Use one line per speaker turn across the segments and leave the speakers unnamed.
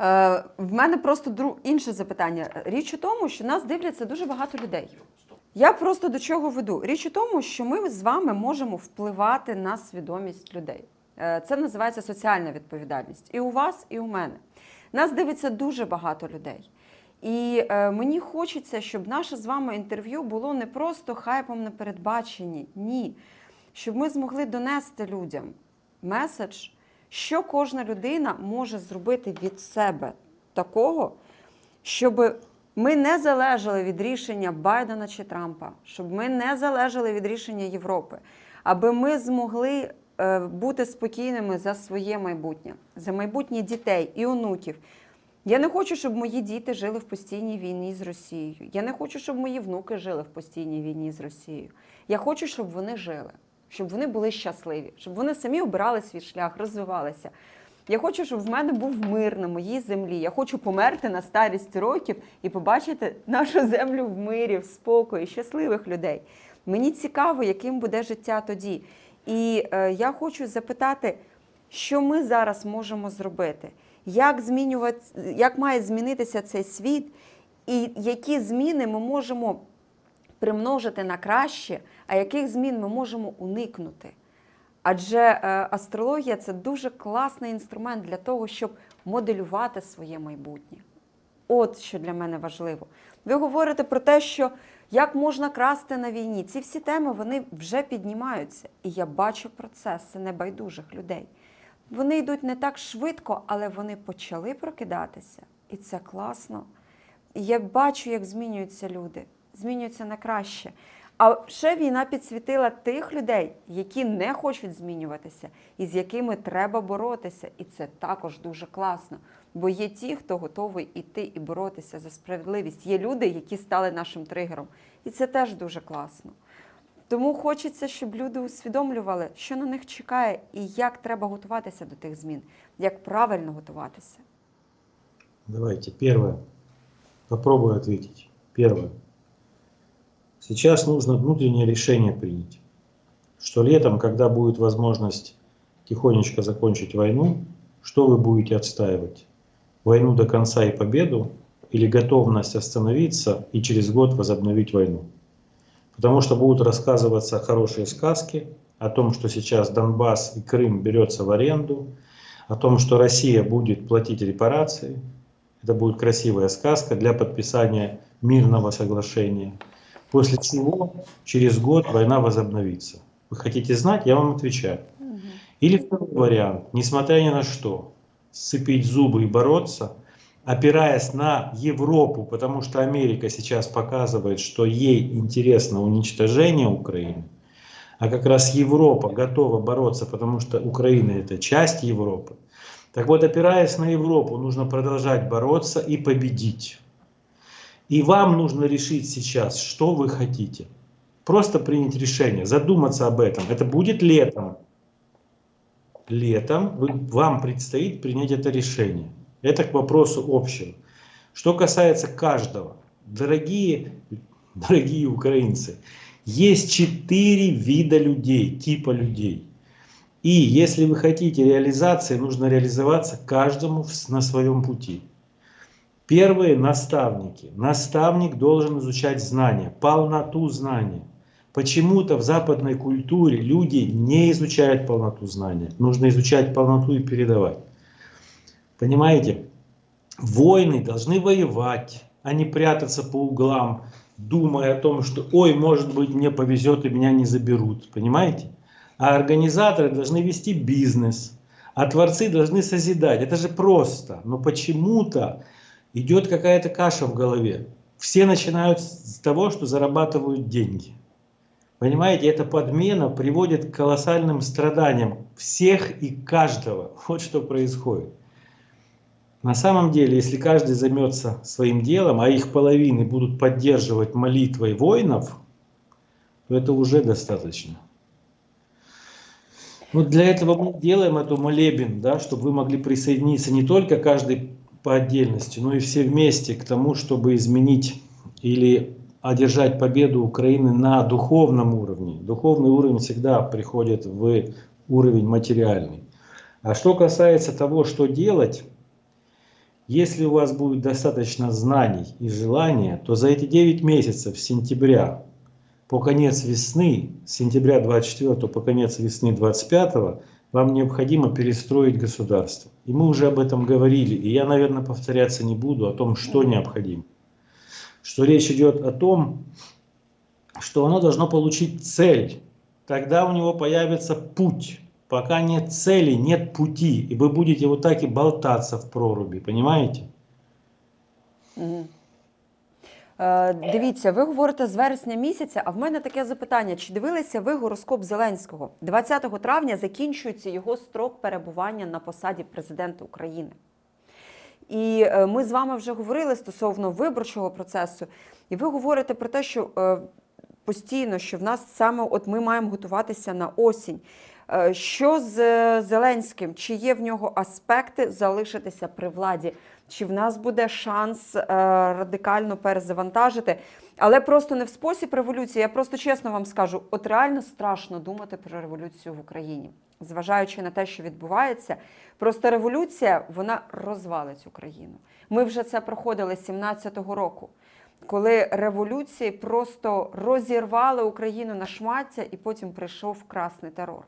Е, в мене просто дру... інше запитання. Річ у тому, що нас дивляться дуже багато людей. Я просто до чого веду? Річ у тому, що ми з вами можемо впливати на свідомість людей. Е, Це називається соціальна відповідальність. І у вас, і у мене. Нас дивиться дуже багато людей. І е, мені хочеться, щоб наше з вами інтерв'ю було не просто хайпом на передбаченні. Ні. Щоб ми змогли донести людям меседж, що кожна людина може зробити від себе такого, щоб ми не залежали від рішення Байдена чи Трампа, щоб ми не залежали від рішення Європи, аби ми змогли е, бути спокійними за своє майбутнє, за майбутнє дітей і онуків. Я не хочу, щоб мої діти жили в постійній війні з Росією. Я не хочу, щоб мої внуки жили в постійній війні з Росією. Я хочу, щоб вони жили, щоб вони були щасливі, щоб вони самі обирали свій шлях, розвивалися. Я хочу, щоб в мене був мир на моїй землі. Я хочу померти на старість років і побачити нашу землю в мирі, в спокої, щасливих людей. Мені цікаво, яким буде життя тоді. І е, я хочу запитати, що ми зараз можемо зробити, як змінювати, як має змінитися цей світ, і які зміни ми можемо примножити на краще, а яких змін ми можемо уникнути. Адже е, астрологія це дуже класний інструмент для того, щоб моделювати своє майбутнє. От що для мене важливо. Ви говорите про те, що як можна красти на війні. Ці всі теми вони вже піднімаються. І я бачу процеси небайдужих людей. Вони йдуть не так швидко, але вони почали прокидатися. І це класно. І я бачу, як змінюються люди, змінюються на краще. А ще війна підсвітила тих людей, які не хочуть змінюватися, і з якими треба боротися. І це також дуже класно. Бо є ті, хто готовий іти і боротися за справедливість. Є люди, які стали нашим тригером. І це теж дуже класно. Тому хочеться, щоб люди усвідомлювали, що на них чекає, і як треба готуватися до тих змін, як правильно готуватися.
Давайте, первое. Попробую ответить. Первое. Сейчас нужно внутреннее решение принять, что летом, когда будет возможность тихонечко закончить войну, что вы будете отстаивать? Войну до конца и победу или готовность остановиться и через год возобновить войну? Потому что будут рассказываться хорошие сказки о том, что сейчас Донбасс и Крым берется в аренду, о том, что Россия будет платить репарации. Это будет красивая сказка для подписания мирного соглашения. После чего через год война возобновится. Вы хотите знать? Я вам отвечаю. Или второй вариант, несмотря ни на что, сцепить зубы и бороться, опираясь на Европу, потому что Америка сейчас показывает, что ей интересно уничтожение Украины, а как раз Европа готова бороться, потому что Украина это часть Европы. Так вот, опираясь на Европу, нужно продолжать бороться и победить. И вам нужно решить сейчас, что вы хотите. Просто принять решение, задуматься об этом. Это будет летом. Летом вы, вам предстоит принять это решение. Это к вопросу общему. Что касается каждого, дорогие, дорогие украинцы, есть четыре вида людей, типа людей. И если вы хотите реализации, нужно реализоваться каждому на своем пути. Первые наставники. Наставник должен изучать знания, полноту знания. Почему-то в западной культуре люди не изучают полноту знания. Нужно изучать полноту и передавать. Понимаете? Войны должны воевать, а не прятаться по углам, думая о том, что ой, может быть, мне повезет и меня не заберут. Понимаете? А организаторы должны вести бизнес, а творцы должны созидать. Это же просто. Но почему-то идет какая-то каша в голове. Все начинают с того, что зарабатывают деньги. Понимаете, эта подмена приводит к колоссальным страданиям всех и каждого. Вот что происходит. На самом деле, если каждый займется своим делом, а их половины будут поддерживать молитвой воинов, то это уже достаточно. Вот для этого мы делаем эту молебен, да, чтобы вы могли присоединиться не только каждый по отдельности, но и все вместе к тому, чтобы изменить или одержать победу Украины на духовном уровне. Духовный уровень всегда приходит в уровень материальный. А что касается того, что делать, Если у вас будет достаточно знаний и желания, то за эти 9 месяцев с сентября по конец весны, с сентября 24 по конец весны 25 вам необходимо перестроить государство. И мы уже об этом говорили, и я, наверное, повторяться не буду о том, что необходимо. Что речь идет о том, что оно должно получить цель. Тогда у него появится путь. Пока нет цели, нет пути. И вы будете вот так и болтаться в проруби, понимаете?
Мгм. Е, Дивіться, ви говорите з вересня місяця, а в мене таке запитання: чи дивилися ви гороскоп Зеленського? 20 травня закінчується його строк перебування на посаді президента України. І е, ми з вами вже говорили стосовно виборчого процесу, і ви говорите про те, що е, постійно, що в нас саме от ми маємо готуватися на осінь. Е, Що з е, Зеленським? Чи є в нього аспекти залишитися при владі? Чи в нас буде шанс е, радикально перезавантажити? Але просто не в спосіб революції. Я просто чесно вам скажу: от реально страшно думати про революцію в Україні, зважаючи на те, що відбувається. Просто революція вона розвалить Україну. Ми вже це проходили 17-го року, коли революції просто розірвали Україну на шмаття, і потім прийшов красний терор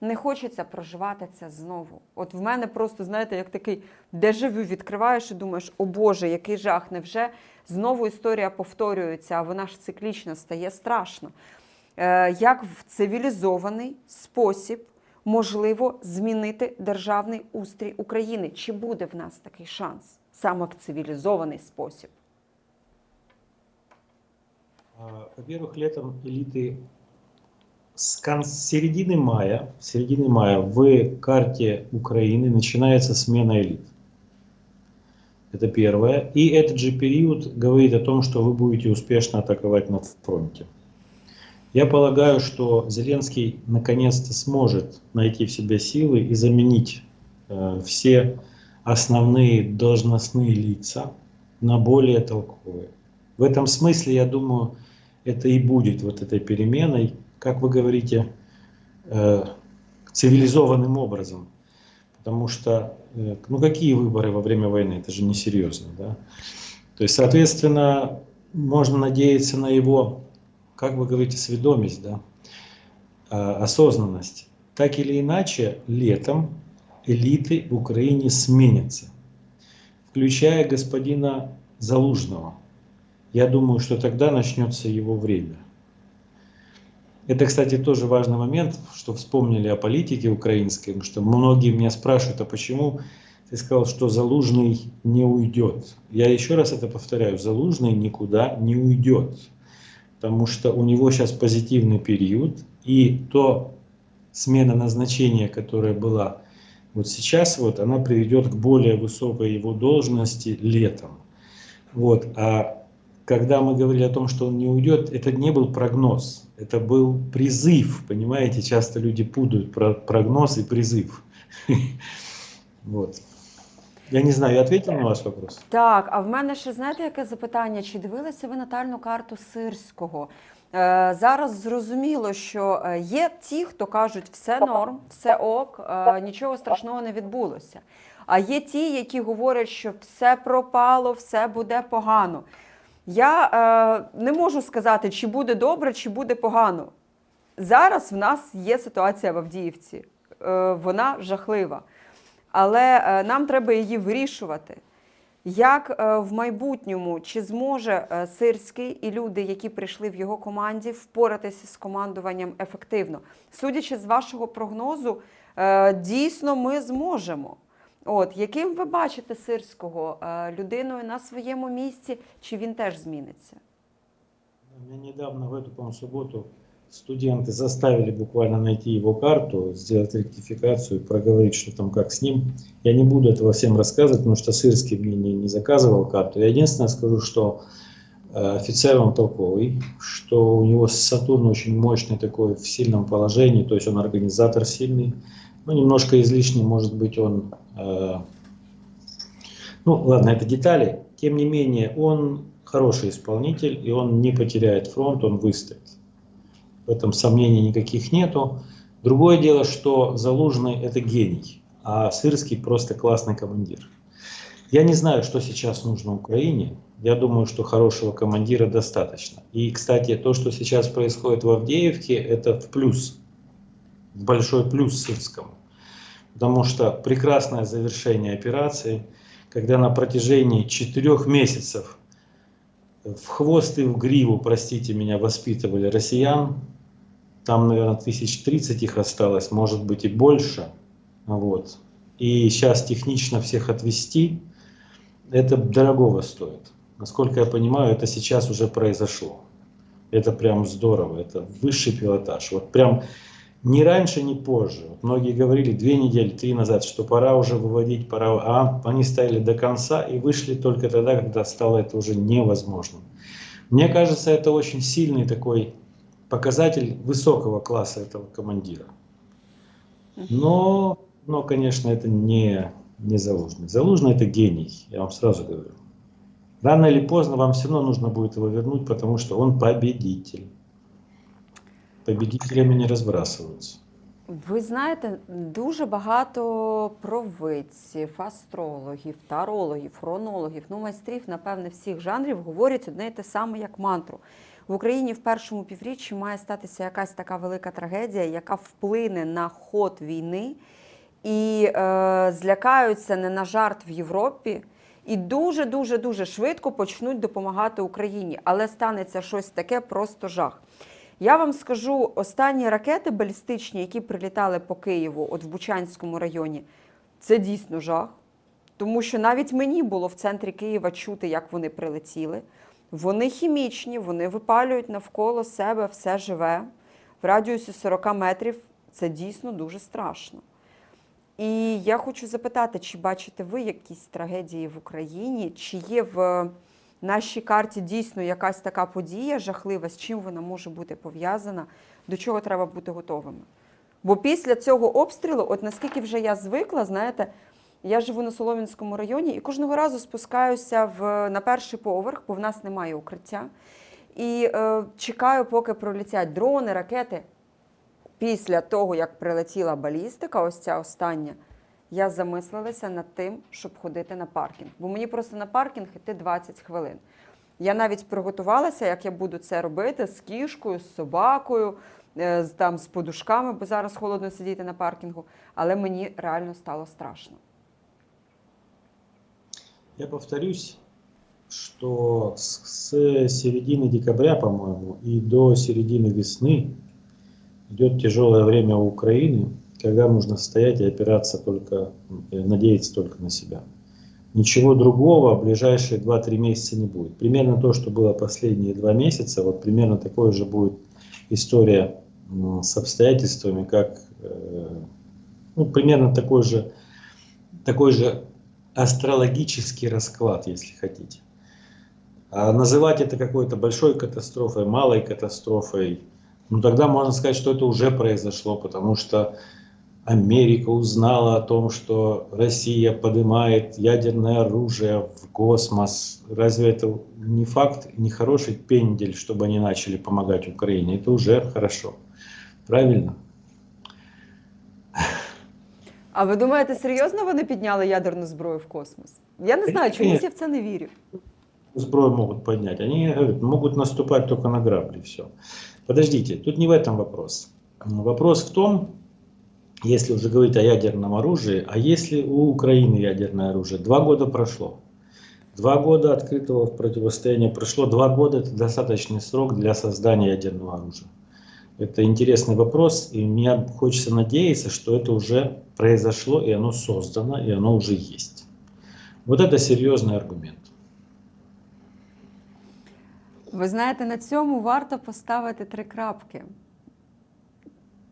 Не хочеться проживати це знову. От в мене просто, знаєте, як такий дежавю відкриваєш і думаєш, о Боже, який жах, невже знову історія повторюється, а вона ж циклічна стає страшно. Е, як в цивілізований спосіб можливо змінити державний устрій України? Чи буде в нас такий шанс саме в цивілізований спосіб?
А, Во-первых, летом элиты с середины мая, середины мая в карте Украины начинается смена элит. Это первое. И этот же период говорит о том, что вы будете успешно атаковать на фронте. Я полагаю, что Зеленский наконец-то сможет найти в себе силы и заменить э, все основные должностные лица на более толковые. В этом смысле, я думаю, это и будет вот этой переменой, как вы говорите, э, цивилизованным образом. Потому что, э, ну какие выборы во время войны, это же несерьезно, да? То есть, соответственно, можно надеяться на его, как вы говорите, сведомость, да, э, осознанность. Так или иначе, летом элиты в Украине сменятся, включая господина Залужного. Я думаю, что тогда начнется его время. Это, кстати, тоже важный момент, что вспомнили о политике украинской, потому что многие меня спрашивают, а почему ты сказал, что Залужный не уйдет? Я еще раз это повторяю, Залужный никуда не уйдет, потому что у него сейчас позитивный период, и то смена назначения, которая была вот сейчас, вот, она приведет к более высокой его должности летом. Вот, а когда мы говорили о том, что он не уйдет, это не был прогноз, это был призыв, понимаете, часто люди путают про прогноз и призыв. Вот. Я не знаю, я ответил на ваш вопрос?
Так, а в мене ще знаєте, яке запитання? Чи дивилися ви натальну карту сирського? Е, зараз зрозуміло, що е, є ті, хто кажуть, все норм, все ок, е, нічого страшного не відбулося. А є ті, які говорять, що все пропало, все буде погано. Я е, не можу сказати, чи буде добре, чи буде погано. Зараз в нас є ситуація в Авдіївці. Е, вона жахлива. Але е, нам треба її вирішувати. Як е, в майбутньому чи зможе е, Сирський і люди, які прийшли в його команді, впоратися з командуванням ефективно? Судячи з вашого прогнозу, е, дійсно ми зможемо. От яким ви бачите Сирського Е, людиною на своєму місці, чи він теж зміниться?
Меня недавно, в эту, по-моему, субботу, студенты заставили буквально найти его карту, сделать ректификацию, проговорить, что там как с ним. Я не буду этого всем рассказывать, потому что Сырский мне не, не заказывал карту. Я единственное скажу, что э, офицер он толковый, что у него Сатурн очень мощный такой в сильном положении, то есть он организатор сильный. Ну, немножко излишний, может быть, он... э, ну, ладно, это детали. Тем не менее, он хороший исполнитель, и он не потеряет фронт, он выстоит. В этом сомнений никаких нету. Другое дело, что Залужный – это гений, а Сырский просто классный командир. Я не знаю, что сейчас нужно Украине. Я думаю, что хорошего командира достаточно. И, кстати, то, что сейчас происходит в Авдеевке, это в плюс. Большой плюс Сырскому. Потому что прекрасное завершение операции, когда на протяжении четырех месяцев в хвост и в гриву, простите меня, воспитывали россиян. Там, наверное, тысяч тридцать их осталось, может быть и больше. Вот. И сейчас технично всех отвести, это дорогого стоит. Насколько я понимаю, это сейчас уже произошло. Это прям здорово, это высший пилотаж. Вот прям ни раньше, ни позже. Вот многие говорили две недели, три назад, что пора уже выводить, пора, а они стояли до конца и вышли только тогда, когда стало это уже невозможным. Мне кажется, это очень сильный такой показатель высокого класса этого командира. Но, но конечно, это не, не Залужный. Залужный это гений, я вам сразу говорю. Рано или поздно вам все равно нужно будет его вернуть, потому что он победитель. Победителями не разбрасываются.
Ви знаєте, дуже багато провидців, астрологів, тарологів, хронологів, ну майстрів, напевне, всіх жанрів говорять одне й те саме, як мантру. В Україні в першому півріччі має статися якась така велика трагедія, яка вплине на ход війни, і е, злякаються не на жарт в Європі, і дуже дуже дуже швидко почнуть допомагати Україні. Але станеться щось таке, просто жах. Я вам скажу, останні ракети балістичні, які прилітали по Києву, от в Бучанському районі, це дійсно жах. Тому що навіть мені було в центрі Києва чути, як вони прилетіли. Вони хімічні, вони випалюють навколо себе все живе. В радіусі 40 метрів це дійсно дуже страшно. І я хочу запитати, чи бачите ви якісь трагедії в Україні, чи є в нашій карті дійсно якась така подія жахлива, з чим вона може бути пов'язана, до чого треба бути готовими? Бо після цього обстрілу, от наскільки вже я звикла, знаєте, я живу на Солом'янському районі і кожного разу спускаюся в, на перший поверх, бо в нас немає укриття. І е, чекаю, поки пролетять дрони, ракети. Після того, як прилетіла балістика, ось ця остання, я замислилася над тим, щоб ходити на паркінг. Бо мені просто на паркінг йти 20 хвилин. Я навіть приготувалася, як я буду це робити з кішкою, з собакою, е, з, там, з подушками, бо зараз холодно сидіти на паркінгу. Але мені реально стало страшно.
Я повторюсь, что с с середины декабря, по-моему, и до середины весны идет тяжелое время у Украины, когда нужно стоять и опираться только, э, надеяться только на себя. Ничего другого в ближайшие 2-3 месяца не будет. Примерно то, что было последние два месяца, вот примерно такое же будет история с обстоятельствами, как э, ну, примерно такой же, такой же астрологический расклад, если хотите. А называть это какой-то большой катастрофой, малой катастрофой, ну тогда можно сказать, что это уже произошло, потому что Америка узнала о том, что Россия поднимает ядерное оружие в космос. Разве это не факт, не хороший пендель, чтобы они начали помогать Украине? Это уже хорошо. Правильно?
А ви думаєте, серйозно вони підняли ядерну зброю в космос? Я не знаю, чомусь я в це не вірю.
Сброю могут поднять. Они говорят, могут наступать только на грабли. Все. Подождите, тут не в этом вопрос. Вопрос в том, если уже говорить о ядерном оружии, а если у Украины ядерное оружие? Два года прошло. Два года открытого противостояния прошло. Два года это достаточный срок для создания ядерного оружия. Это интересный вопрос, и мне хочется надеяться, что это уже произошло, и оно создано, и оно уже есть. Вот это серьезный аргумент.
Ви знаєте, на цьому варто поставити три крапки.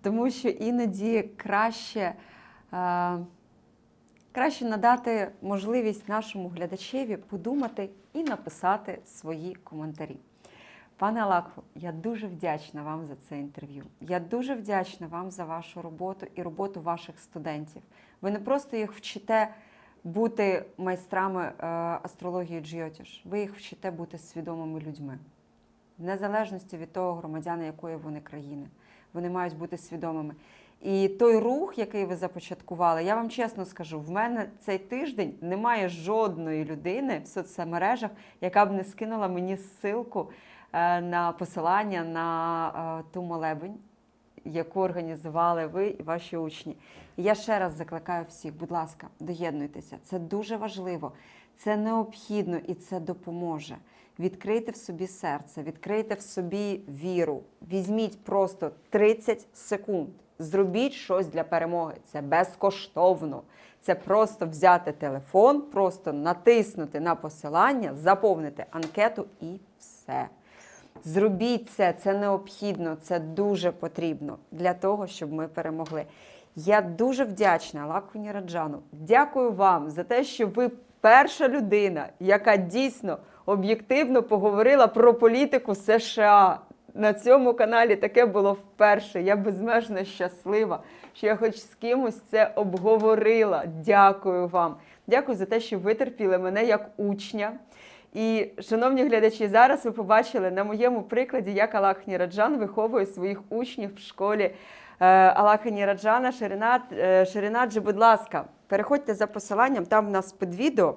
Тому що іноді краще, е, краще надати можливість нашому глядачеві подумати і написати свої коментарі. Пане Алакво, я дуже вдячна вам за це інтерв'ю. Я дуже вдячна вам за вашу роботу і роботу ваших студентів. Ви не просто їх вчите бути майстрами е, астрології Джйотіш, ви їх вчите бути свідомими людьми. В незалежності від того, громадяни якої вони країни. Вони мають бути свідомими. І той рух, який ви започаткували, я вам чесно скажу, в мене цей тиждень немає жодної людини в соцмережах, яка б не скинула мені ссылку е, на посилання на е, ту молебень, яку організували ви і ваші учні. І я ще раз закликаю всіх, будь ласка, доєднуйтеся. Це дуже важливо, це необхідно і це допоможе. Відкрийте в собі серце, відкрийте в собі віру. Візьміть просто 30 секунд. Зробіть щось для перемоги. Це безкоштовно. Це просто взяти телефон, просто натиснути на посилання, заповнити анкету і все. Зробіть це, це необхідно, це дуже потрібно для того, щоб ми перемогли. Я дуже вдячна Аллаху Ніраджану. Дякую вам за те, що ви перша людина, яка дійсно об'єктивно поговорила про політику США. На цьому каналі таке було вперше. Я безмежно щаслива, що я хоч з кимось це обговорила. Дякую вам. Дякую за те, що витерпіли мене як учня. І, шановні глядачі, зараз ви побачили на моєму прикладі, як Аллах Ніраджан виховує своїх учнів в школі е, Аллаха Ніраджана. Ширинат, е, Ширинаджі, будь ласка, переходьте за посиланням, там в нас під відео.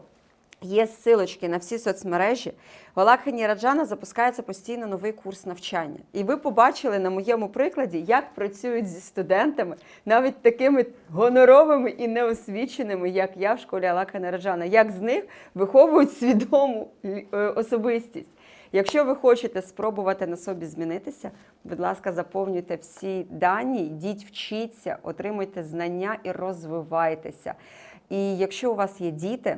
Є ссылочки на всі соцмережі. В Аллаха Ніраджана запускається постійно новий курс навчання. І ви побачили на моєму прикладі, як працюють зі студентами, навіть такими гоноровими і неосвіченими, як я в школі Аллаха Ніраджана, як з них виховують свідому е, особистість. Якщо ви хочете спробувати на собі змінитися, будь ласка, заповнюйте всі дані, йдіть, вчіться, отримуйте знання і розвивайтеся. І якщо у вас є діти,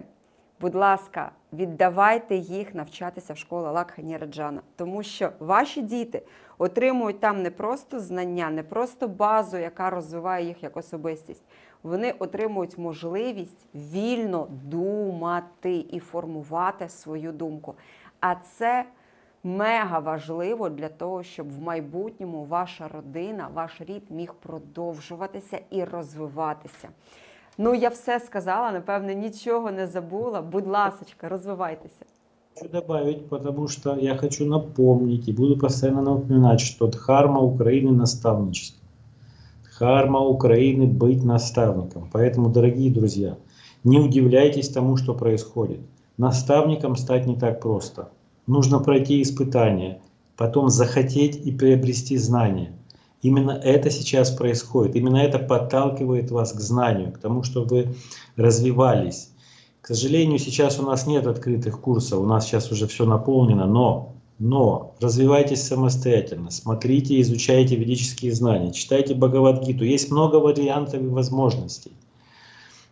будь ласка, віддавайте їх навчатися в школу Аллаха Ніраджана, тому що ваші діти отримують там не просто знання, не просто базу, яка розвиває їх як особистість. Вони отримують можливість вільно думати і формувати свою думку. А це мега важливо для того, щоб в майбутньому ваша родина, ваш рід міг продовжуватися і розвиватися. Ну, я все сказала, напевне, нічого не забула. Будь ласочка, розвивайтеся.
Хочу добавить, потому что я хочу напомнить и буду постоянно напоминать, что Дхарма Украины наставничество. Дхарма Украины быть наставником. Поэтому, дорогие друзья, не удивляйтесь тому, что происходит. Наставником стать не так просто. Нужно пройти испытания, потом захотеть и приобрести знания. Именно это сейчас происходит. Именно это подталкивает вас к знанию, к тому, чтобы вы развивались. К сожалению, сейчас у нас нет открытых курсов, у нас сейчас уже все наполнено, но, но развивайтесь самостоятельно, смотрите, изучайте ведические знания, читайте Бхагавадгиту. Есть много вариантов и возможностей.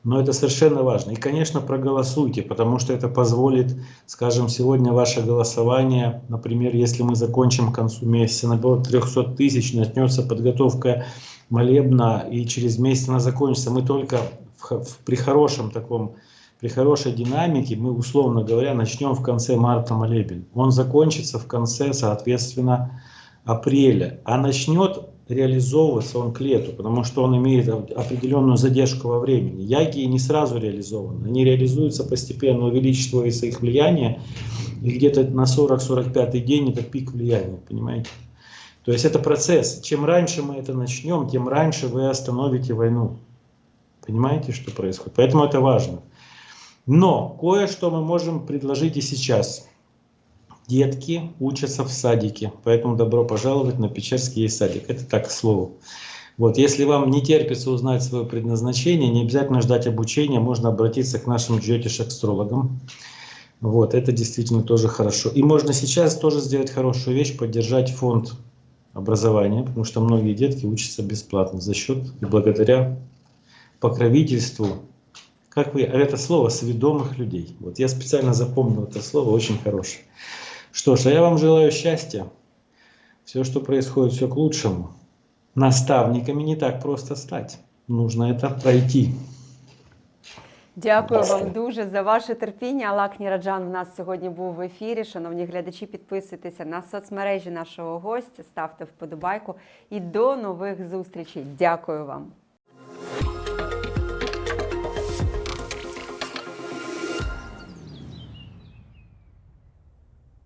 Но это совершенно важно. И, конечно, проголосуйте, потому что это позволит, скажем, сегодня ваше голосование, например, если мы закончим к концу месяца набор 300 тысяч, начнется подготовка молебна, и через месяц она закончится. Мы только в, в- при хорошем таком, при хорошей динамике, мы, условно говоря, начнем в конце марта молебен. Он закончится в конце, соответственно, апреля. А начнет реализовываться он к лету, потому что он имеет оп- определенную задержку во времени. Яги не сразу реализованы, они реализуются постепенно, увеличивается их влияние, и где-то на 40-45 день это пик влияния, понимаете? То есть это процесс. Чем раньше мы это начнем, тем раньше вы остановите войну. Понимаете, что происходит? Поэтому это важно. Но кое-что мы можем предложить и сейчас. Детки учатся в садике, поэтому добро пожаловать на Печерский есть садик. Это так, к слову. Вот, если вам не терпится узнать свое предназначение, не обязательно ждать обучения, можно обратиться к нашим джотиш-астрологам. Вот, это действительно тоже хорошо. И можно сейчас тоже сделать хорошую вещь, поддержать фонд образования, потому что многие детки учатся бесплатно за счет и благодаря покровительству, как вы, это слово, сведомых людей. Вот я специально запомнил это слово, очень хорошее. Что ж, а я вам желаю счастья. Все, что происходит, все к лучшему. Наставниками не так просто стать. Нужно это пройти.
Дякую вам дуже за ваше терпіння. Алак Ніраджан у нас сьогодні був в ефірі. Шановні глядачі, підписуйтеся на соцмережі нашого гостя, ставте вподобайку і до нових зустрічей. Дякую вам.